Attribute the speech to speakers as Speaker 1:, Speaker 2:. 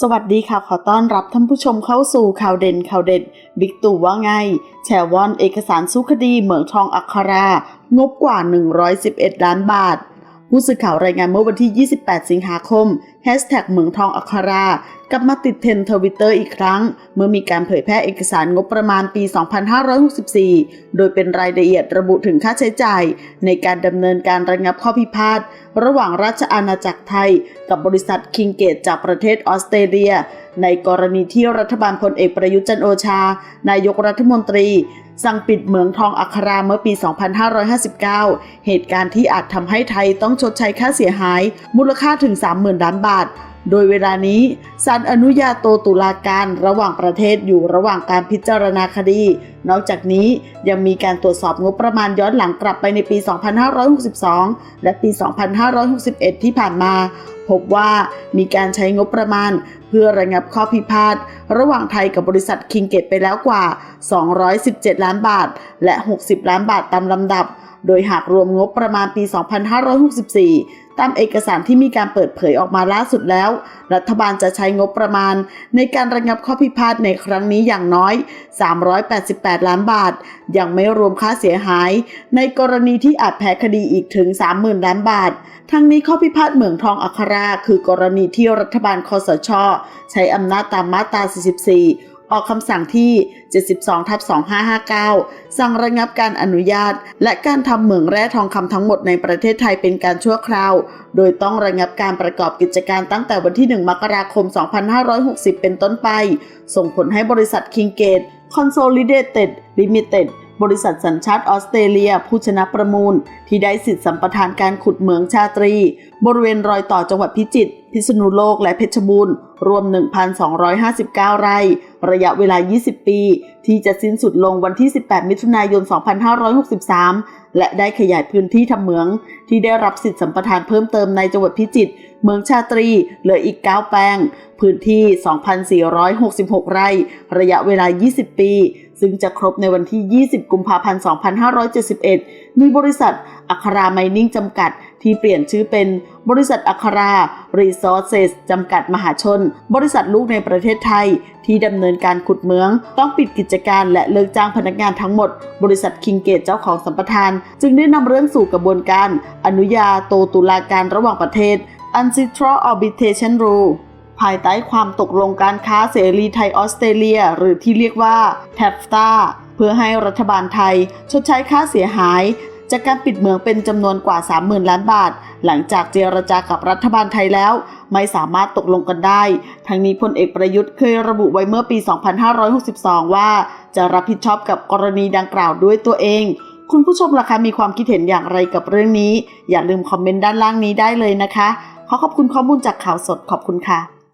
Speaker 1: สวัสดีค่ะ ขอต้อนรับท่านผู้ชมเข้าสู่ข่าวเด่นข่าวเด็ด บิ๊กตู่ว่าไง แชร์วอนเอกสารสู้คดีเหมืองทองอัครา งบกว่า 111 ล้านบาท ผู้สื่อข่าวรายงานเมื่อวันที่ 28 สิงหาคมแฮชแท็กเหมืองทองอัครากลับมาติดเทรนด์ทวิตเตอร์อีกครั้ง เมื่อมีการเผยแพร่เอกสารงบประมาณปี 2564 โดยเป็นรายละเอียดระบุถึงค่าใช้จ่าย ในการดำเนินการระงับข้อพิพาทระหว่างราชอาณาจักรไทย กับบริษัทคิงเกตจากประเทศออสเตรเลีย ในกรณีที่รัฐบาลพลเอกประยุทธ์จันโอชา นายกรัฐมนตรี สั่งปิดเหมืองทองอัคราเมื่อปี 2559 เหตุการณ์ที่อาจทำให้ไทยต้องชดใช้ค่าเสียหาย มูลค่าถึง 30,000 ล้านบาท โดยเวลานี้ศาลอนุญาโตตุลาการระหว่างประเทศอยู่ระหว่างการพิจารณาคดี นอกจากนี้ยังมีการตรวจสอบงบประมาณย้อนหลังกลับไปในปี 2562 และปี 2561 ที่ผ่านมา พบว่ามีการใช้งบประมาณ เพื่อระงับข้อพิพาทระหว่างไทยกับบริษัทคิงเกตไปแล้วกว่า 217 ล้านบาท และ 60 ล้านบาทตามลำดับ โดยหากรวมงบประมาณปี 2564 ตามเอกสารที่มีการเปิดเผยออกมาล่าสุดแล้ว รัฐบาลจะใช้งบประมาณ ในการระงับข้อพิพาทในครั้งนี้อย่างน้อย 388 ล้านบาท ยังไม่รวมค่าเสียหาย ในกรณีที่อาจแพ้คดีอีกถึง 30,000 ล้านบาท ทั้งนี้ข้อพิพาทเหมืองทองอัครา คือกรณีที่รัฐบาลคอสช ใช้อำนาจตามมาตรา 44 ออกคำสั่งที่ 72ทับ2559 สั่งระงับการอนุญาต และการทำเหมืองแร่ทองคำทั้งหมดในประเทศไทยเป็นการชั่วคราว โดยต้องระงับการประกอบกิจการตั้งแต่วันที่ 1 มกราคม 2560 เป็นต้นไป ส่งผลให้บริษัท King Gate Consolidated Limited บริษัทสัญชาติออสเตรเลีย ผู้ชนะประมูล ที่ได้สิทธิสัมปทานการขุดเหมืองชาตรี บริเวณรอยต่อจังหวัดพิจิตร พิษณุโลกและเพชรบูรณ์ รวม 1,259 ไร่ ระยะเวลา 20 ปี ที่จะสิ้นสุดลงวันที่ 18 มิถุนายน 2563 และได้ขยายพื้นที่ทำเหมือง ที่ได้รับสิทธิสัมปทานเพิ่มเติมในจังหวัดพิจิตร เมืองชาตรี เหลืออีก 9 แปลง พื้นที่ 2,466 ไร่ ระยะเวลา 20 ปี ซึ่งจะครบในวันที่ 20 กุมภาพันธ์ 2571 มีบริษัทอัคราไมนิ่งจำกัดที่เปลี่ยนชื่อเป็นบริษัทอัครา รีซอสเซสจำกัดมหาชน บริษัทลูกในประเทศไทย ที่ดำเนินการขุดเหมือง ต้องปิดกิจการและเลิกจ้างพนักงานทั้งหมด บริษัทคิงเกตเจ้าของสัมปทาน จึงได้นำเรื่องสู่กระบวนการ อนุญาโตตุลาการระหว่างประเทศ Ancestral Arbitration Rule ภายใต้ความตกลงการค้าเสรีไทยออสเตรเลีย หรือที่เรียกว่า TAFTA เพื่อให้รัฐบาลไทย ชดใช้ค่าเสียหาย จากการปิดเมืองเป็นจำนวนกว่า 30,000 ล้านบาท หลังจากเจรจากับรัฐบาลไทยแล้ว ไม่สามารถตกลงกันได้ ทั้งนี้พลเอกประยุทธ์เคยระบุไว้เมื่อปี 2562 ว่าจะรับผิดชอบกับกรณีดังกล่าวด้วยตัวเอง คุณผู้ชมล่ะคะมีความคิดเห็นอย่างไรกับเรื่องนี้ อย่าลืมคอมเมนต์ด้านล่างนี้ได้เลยนะคะ ขอขอบคุณข้อมูลจากข่าวสดขอบคุณค่ะ